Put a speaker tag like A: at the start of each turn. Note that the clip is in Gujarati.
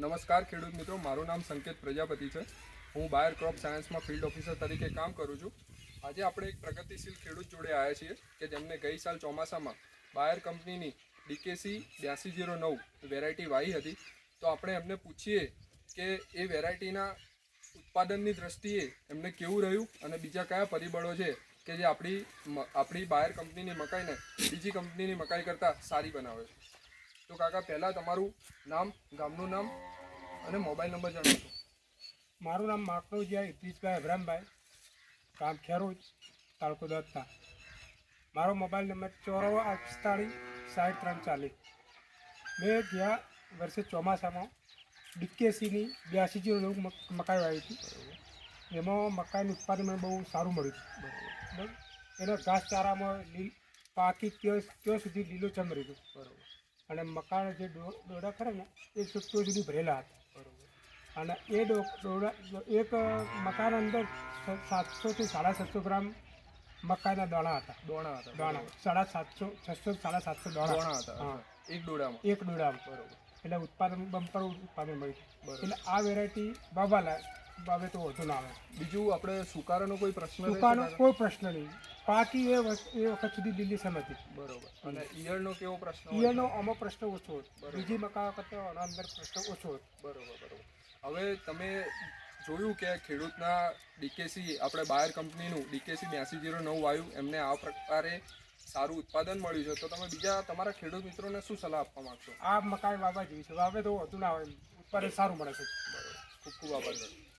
A: નમસ્કાર ખેડૂત મિત્રો, મારું નામ સંકેત પ્રજાપતિ છે. હું બાયર ક્રોપ સાયન્સમાં ફિલ્ડ ઓફિસર તરીકે કામ કરું છું. આજે આપણે એક પ્રગતિશીલ ખેડૂત જોડે આવ્યા છીએ કે જેમને ગઈ સાલ ચોમાસામાં બાયર કંપનીની ડીકેસી બ્યાસી જીરો નવ વેરાયટી વાવી હતી. તો આપણે એમને પૂછીએ કે એ વેરાયટીના ઉત્પાદનની દ્રષ્ટિએ એમને કેવું રહ્યું અને બીજા કયા પરિબળો છે કે જે આપણી આપણી બાયર કંપનીની મકાઈને બીજી કંપનીની મકાઈ કરતાં સારી બનાવે છે. તો કાકા પહેલાં તમારું નામ ગામનું નામ અને મોબાઈલ નંબર જણાવશો.
B: મારું નામ માકડોજીયા ઇતિશભાઈ અભરામભાઈ ગામ ખેરોજ તાલુકો દત્તા મારો મોબાઈલ નંબર ચોરાણું અડતાળીસ સાઠ ત્રણ ચાલીસ મેં ગયા વર્ષે ચોમાસામાં ડીકેસીની બ્યાસી જીરો નવ મકાઈ વાવી હતી. એમાં મકાઈનું ઉત્પાદન મને બહુ સારું મળ્યું હતું. બરાબર. એના ઘાસચારામાં લીલ પાકી ત્યાં ત્યાં સુધી લીલોચમ રહ્યું હતું
A: બરોબર.
B: અને મકાન જે દોડા ખરા ને એ તો સુધી ભરેલા હતા.
A: બરોબર
B: અને એ એક મકાન અંદર સાતસોથી સાડા સાતસો ગ્રામ મકાઈના દાણા હતા.
A: દોણા હતા
B: દાણા સાડા સાતસો છસો સાડા સાતસો
A: દોણા. હતા.
B: હા.
A: એક દોડામાં.
B: એક દોડામાં.
A: બરોબર.
B: એટલે ઉત્પાદન બમ્પર ઉત્પાદન મળ્યું. એટલે આ વેરાયટી બાબા બાબે તો વધુ ના આવે.
A: બીજું આપણે સુકારાનો કોઈ પ્રશ્ન રહેશે
B: કોઈ પ્રશ્ન નહીં. પાકી એ એ વખત સુધી લીલી સમ હતી
A: બરોબર. અને ઈયળનો કેવો પ્રશ્ન?
B: ઈયળનો અમો પ્રશ્ન ઓછો હતો. બીજી મકા કરતાં આના અંદર પ્રશ્ન ઓછો હતો
A: બરોબર બરોબર. હવે તમે જોયું કે ખેડૂતના ડીકેસી આપણે બાયર કંપનીનું ડીકેસી બ્યાસી જીરો નવ આવ્યું એમને આ પ્રકારે સારું ઉત્પાદન મળ્યું છે. તો તમે બીજા તમારા ખેડૂત મિત્રોને શું સલાહ આપવા માંગશો?
B: આ મકાઈ વાવવા જેવી છે. વાવે તો વધુ ના આવે ઉત્પાદન સારું મળે છે.
A: ખૂબ ખૂબ આભાર